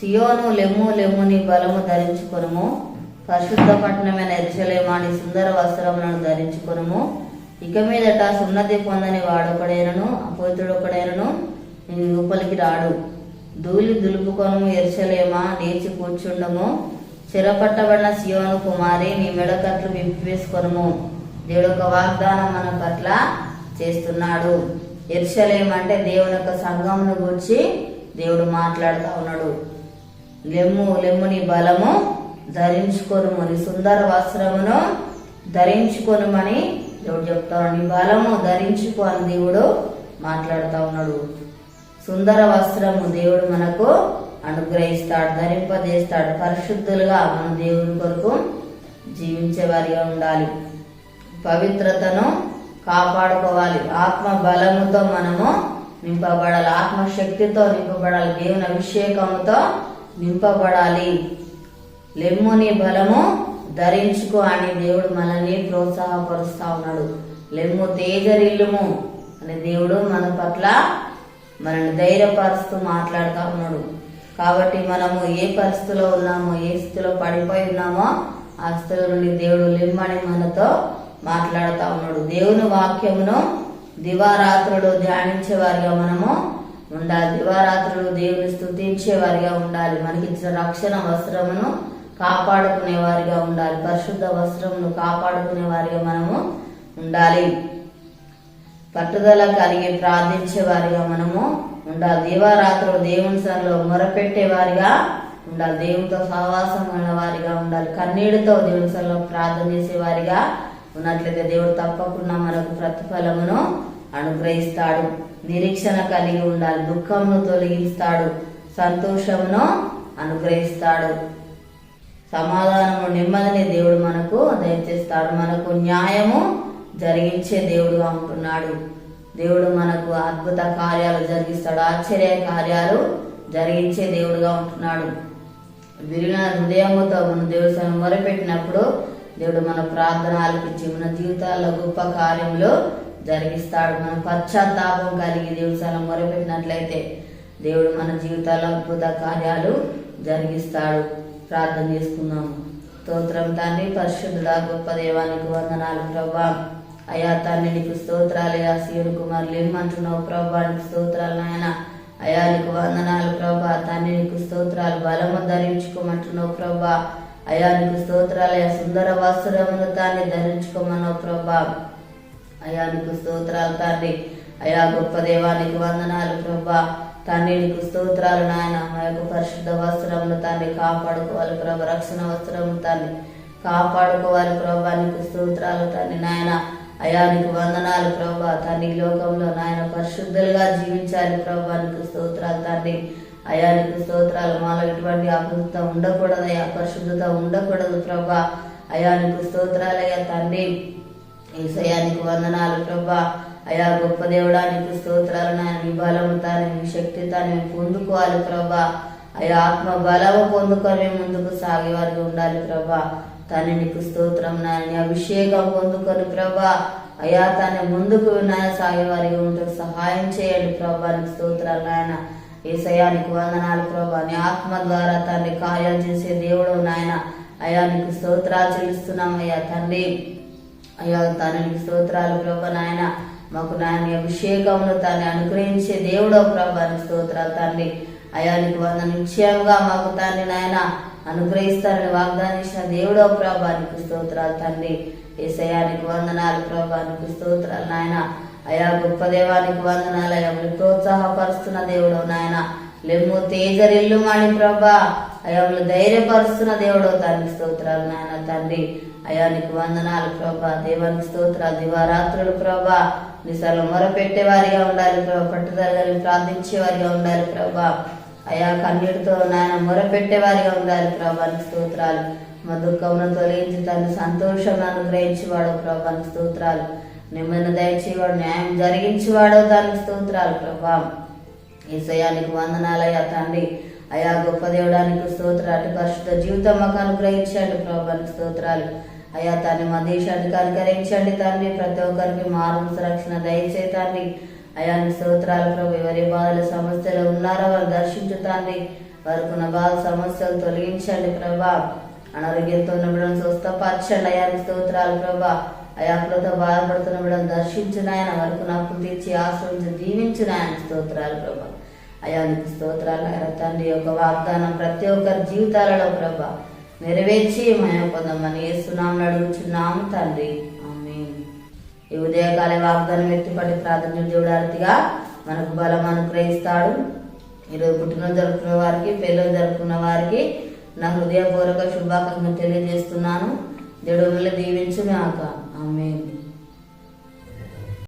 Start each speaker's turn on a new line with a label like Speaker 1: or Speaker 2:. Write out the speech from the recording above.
Speaker 1: సియోను లెమ్ము లెముని బలము ధరించుకొనుము. పరిశుద్ధ పట్టణమైన ఎరుసలేమాని సుందర వస్త్రములను ధరించుకొనుము. ఇక మీదట సున్నతి పొందని వాడొకడైనను అపోతుడొకడైనను నీ లోపలికి రాడు. ధూళి దులుపుకొను ఎరుసలేమా లేచి కూర్చుండము. చెరపట్టబడిన సియోను కుమారి నీ మెడకట్లు విప్పివేసుకొనుము. దేవుడు ఒక వాగ్దానం మన పట్ల చేస్తున్నాడు. ఎరుసలేం అంటే దేవుని యొక్క సంఘమును గురించి దేవుడు మాట్లాడుతూ ఉన్నాడు. లెమ్ము లెమ్ముని బలము ధరించుకొనుమని సుందర వస్త్రమును ధరించుకొనుమని దేవుడు చెప్తాడు నీ బలము ధరించుకో అని దేవుడు మాట్లాడుతూ ఉన్నాడు. సుందర వస్త్రము దేవుడు మనకు అనుగ్రహిస్తాడు ధరింపజేస్తాడు. పరిశుద్ధులుగా మన దేవుని కొరకు జీవించే వారిగా ఉండాలి. పవిత్రతను కాపాడుకోవాలి. ఆత్మ బలముతో మనము నింపబడాలి. ఆత్మశక్తితో నింపబడాలి. దేవుని అభిషేకముతో నింపబడాలి. లెమ్ముని బలము ధరించుకో అని దేవుడు మనల్ని ప్రోత్సాహపరుస్తా ఉన్నాడు. లెమ్ము తేజరిల్లుము అని దేవుడు మన పట్ల మనల్ని ధైర్యపరుస్తూ మాట్లాడుతూ ఉన్నాడు. కాబట్టి మనము ఏ పరిస్థితిలో ఉన్నామో ఏ స్థితిలో పడిపోయి ఉన్నామో ఆ స్థితిలో నుండి దేవుడు లిమ్మని మనతో మాట్లాడుతూ ఉన్నాడు. దేవుని వాక్యమును దివారాత్రులు ధ్యానించే వారిగా మనము ఉండాలి. దివారాత్రులు దేవుని స్థుతించేవారిగా ఉండాలి. మనకి ఇచ్చిన రక్షణ వస్త్రమును కాపాడుకునే వారిగా ఉండాలి. పరిశుద్ధ వస్త్రమును కాపాడుకునే వారిగా మనము ఉండాలి. పట్టుదల కలిగి ప్రార్థించే వారిగా మనము ఉండాలి. దీవారాత్రులు దేవుని సరిలో మొరపెట్టే వారిగా ఉండాలి. దేవునితో సహవాసం ఉన్న వారిగా ఉండాలి. కన్నీటితో దేవుని సరిలో ప్రార్థన చేసే వారిగా ఉన్నట్లయితే దేవుడు తప్పకుండా మనకు ప్రతిఫలమును అనుగ్రహిస్తాడు. నిరీక్షణ కలిగి ఉండాలి. దుఃఖమును తొలగిస్తాడు. సంతోషమును అనుగ్రహిస్తాడు. సమాధానము నెమ్మదిని దేవుడు మనకు దయచేస్తాడు. మనకు న్యాయము జరిగించే దేవుడుగా ఉంటున్నాడు దేవుడు మనకు అద్భుత కార్యాలు జరిగిస్తాడు. ఆశ్చర్య కార్యాలు జరిగించే దేవుడుగా ఉంటున్నాడు. విరిగిన హృదయముతో మన దేవుడు మొరపెట్టినప్పుడు దేవుడు మన ప్రార్థన ఆలపించి మన జీవితాల్లో గొప్ప కార్యంలో జరిగిస్తాడు. మన పశ్చాత్తాపం కలిగి దేవుడు స్థలం మొరపెట్టినట్లయితే దేవుడు మన జీవితాల్లో అద్భుత కార్యాలు జరిగిస్తాడు. ప్రార్థన చేసుకుందాము స్తోత్రం తండ్రి పరిశుద్ధుడా గొప్ప దేవానికి వందనాలు ప్రభా. అయా తండ్రి నీకు స్తోత్రాలయా శివుడు కుమార్ లేమంటున్నావు ప్రభా? నీకు స్తోత్రాలు నాయన. అయా నీకు వందనాలు ప్రభా. తండ్రి నీకు స్తోత్రాలు బలము ధరించుకోమంటున్నావు ప్రభా. అయా నీకు స్తోత్రాలయ సుందర వస్త్రమును తాన్ని ధరించుకోమన్నావు ప్రభా. అయా నీకు స్తోత్రాలు తండ్రి. అయా గొప్ప దేవానికి వందనాలు ప్రభా. తండ్రి నీకు స్తోత్రాలు నాయన. మా యొక్క పరిశుద్ధ వస్త్రములు తండ్రి కాపాడుకోవాలి ప్రభ. రక్షణ వస్త్రము తండ్రి కాపాడుకోవాలి ప్రభా. నీకు స్తోత్రాలు తండ్రి నాయన. అయా నీకు వందనాలు ప్రభా. తండ్రి లోకంలో నాయన పరిశుద్ధులుగా జీవించాలి ప్రభా. నీకు స్తోత్రాలు తండ్రి. అయా నీకు స్తోత్రాలు. మాలో ఎటువంటి అపరిశుద్ధత ఉండకూడదు అయా పరిశుద్ధత ఉండకూడదు ప్రభా. అయా నీకు స్తోత్రాలయ్యా తండ్రి. ఈసయానికి వందనాలు ప్రభా. అయా గొప్ప దేవుడా నీకు స్తోత్రాలు నాయన. నీ బలము తాను నీ శక్తి తాను పొందుకోవాలి ప్రభా. అయా ఆత్మ బలము పొందుకొని ముందుకు సాగేవారికి ఉండాలి ప్రభా. తాను నీకు స్తోత్రం నాయన. అభిషేకం పొందుకొని ప్రభా. అయా తాను ముందుకు నాయ సాగేవారికి ఉంటూ సహాయం చేయండి ప్రభా. నీకు స్తోత్రాలు నాయన. ఏసయానికి వందనాలు ప్రభా. నీ ఆత్మ ద్వారా తండ్రి కార్యాలు చేసే దేవుడు నాయన. అయా నీకు స్తోత్రాలు చెల్లిస్తున్నామయ్యా తండ్రి. అయ్యా తానికి స్తోత్రాలు ప్రభ నాయన. మాకు నాయన అభిషేకమును తాన్ని అనుగ్రహించే దేవుడో ప్రభా స్తోత్రాలు తండ్రి. అయ్యా నీకు వంద నిశ్చయంగా మాకు తాన్ని నాయన. అనుగ్రహిస్తారని వాగ్దానించిన దేవుడో ప్రభా నీకు స్తోత్రాలు తండ్రి. ఏసయానికి వందనాలు ప్రభా నీకు స్తోత్రాలు నాయన. అయా గొప్ప దేవానికి వందనాలు. అయ్యా ప్రోత్సాహపరుస్తున్న దేవుడు నాయన. లెమ్ము తేజరిల్లు మాణి ప్రభా. అయ్యా మీరు ధైర్యపరుస్తున్న దేవుడు తండ్రి స్తోత్రాలు నాయన తండ్రి. అయ్యా నీకు వందనాలు ప్రభా. దేవానికి స్తోత్రాలు. దివారాత్రులు ప్రభా. నిసలు మొరపెట్టే వారిగా ఉండాలి ప్రభా. పట్టుదల కలిగి ప్రార్థించే వారిగా ఉండాలి ప్రభా. అయా కన్నీటితో నాయన మొరపెట్టేవారిగా ఉండాలి ప్రభానికి స్తోత్రాలు. మా దుఃఖమును తొలగించి తండ్రి సంతోషం అనుగ్రహించేవాడు ప్రభానికి స్తోత్రాలు. నెమ్మదిని దయచేవాడు న్యాయం జరిగించేవాడు దానికి స్తోత్రాలు ప్రభా. ఈసయానికి వందనాలయ్యా తండ్రి. అయా గొప్ప దేవుడానికి స్తోత్రాలు. పరిశుద్ధ జీవితం మాకు అనుగ్రహించండి ప్రభానికి స్తోత్రాలు. అయా తండ్రి మా దేశానికి అనుకరించండి తండ్రి. ప్రతి ఒక్కరికి మార్గం రక్షణ దయచే తండ్రి. అయా స్తోత్రాలు ప్రభు ఎవరి బాధల సమస్యలు ఉన్నారో వారు దర్శించు తండ్రి. వారికి బాధ సమస్యలు తొలగించండి ప్రభా. అనారోగ్యంతో ఉన్న బిడ్డను స్వస్థపరచండి అయా స్తోత్రాలు ప్రభా. అయాకులతో బాధపడుతున్న బిడ్డను దర్శించునాయన వరకు నాకు తీర్చి ఆశ్రయించి దీవించునాయన స్తోత్రాలు ప్రభా. అయా నీకు స్తోత్రాలు తండ్రి యొక్క వాగ్దానం ప్రతి ఒక్కరి జీవితాలలో ప్రభా నెరవేర్చి మేము పొందమని వేస్తున్నామని అడుగుచున్నాము తండ్రి. ఈ ఉదయకాల వాగ్దానం ఎత్తిపడి ప్రార్థన చూడాలిగా మనకు బలం అనుగ్రహిస్తాడు. ఈరోజు పుట్టినరోజు జరుపుకున్న వారికి పెళ్ళి జరుపుకున్న వారికి నా హృదయపూర్వక శుభాకాంక్షలు తెలియజేస్తున్నాను. దేవుడు మిమ్మల్ని దీవించుగాక. ఆమె